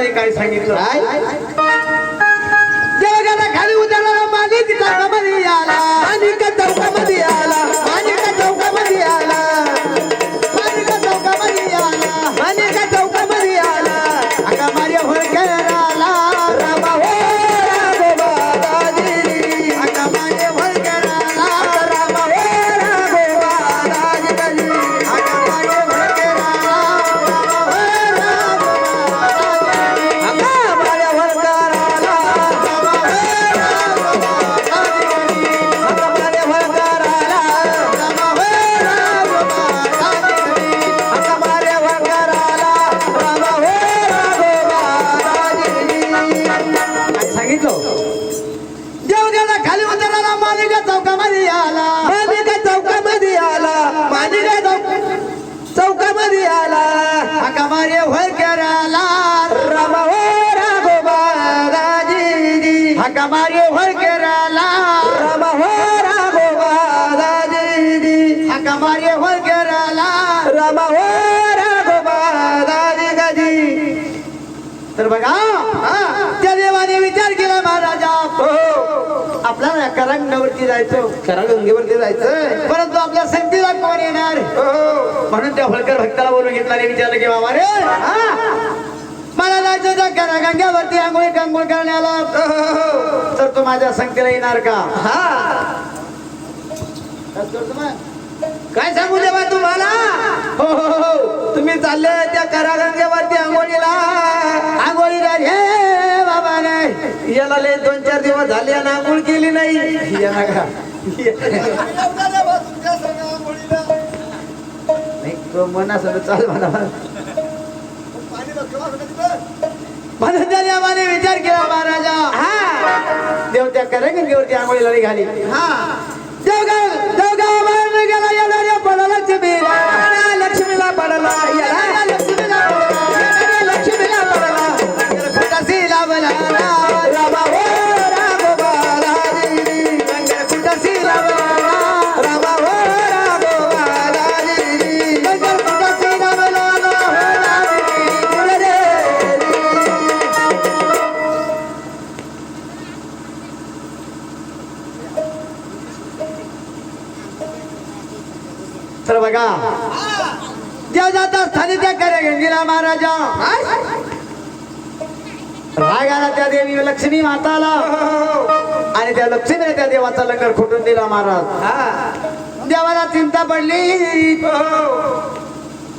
चरणामध्ये काय सांगितलं? जगाला खाली उतरला मालिक चौकामध्ये आला दाजी हाका मारे होय कराला रामा हो राघोबा दाजी हाका मारे होय कराला रामा हो राघोबा दाजी गाजी तर बघा त्या देवाने विचार केला महाराजा आपल्याला करंगावरती जायचं करंगंगेवरती जायचं परंतु आपल्या संगतीला कोण येणार म्हणून त्या होळकर भक्ताला बोलून घेतला विचारलं की बाबा रे हा? मला जायचं त्या करंगावरती आंघोळी कांघोळ करण्याला. तर तू माझ्या संगतीला येणार का? काय सांगू देवा तुम्हाला? हो हो हो तुम्ही चालले त्या करागंगेवरती आंघोळीला. आंघोळीला रे बाबा नाही याला लय दोन चार दिवस झाले आणि आंघोळ केली नाही. याला का? नाही तो मना सगळं चाल म्हणा. म्हणून त्या देवाने विचार केला महाराजा. हा. देव त्या करंगेवरती आंघोळीला निघाली हा. देवगाव देवगाव गेला येणाऱ्या पडाला लक्ष्मीला. लक्ष्मीला पडला याला तर बघा. ज्या जाता स्थानी त्या करे गंगीला महाराजा. राग आला त्या देवी लक्ष्मी माताला. आणि त्या लक्ष्मीने त्या देवाचा लंगर खोटून दिला महाराज. देवाला चिंता पडली.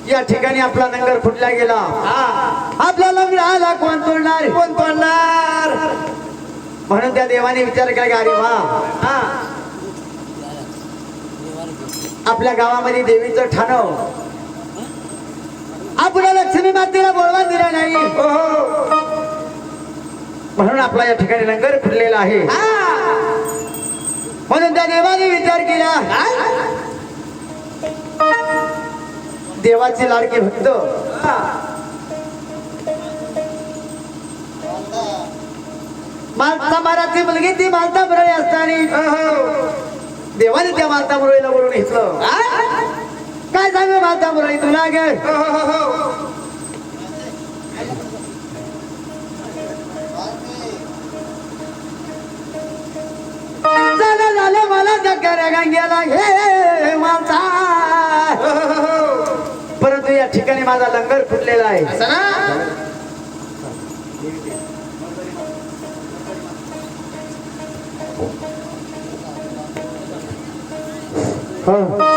या ठिकाणी आपला लंगर फुटला गेला. आपला लंगर आला कोण तोडणार? कोण तोडणार? म्हणून त्या देवाने विचार केला की अरे वा. आपल्या गावामध्ये देवीचं ठाणव हो. आपल्या लक्ष्मी मातेला बोलवा दिला नाही. म्हणून आपला या ठिकाणी लंगर फिरलेला आहे. म्हणून त्या देवाने विचार केला. देवाचे लाडके भक्त. मालता महाराजची मुलगी ती मालता बरळी असताना. देवाने त्या मालता मुरळीला बोलून घेतलं. काय सांगू मालता मुरळी? तुला गे झालं मला चक्कर गंगेला घे परंतु या ठिकाणी माझा लंगर फुटलेला आहे. હા.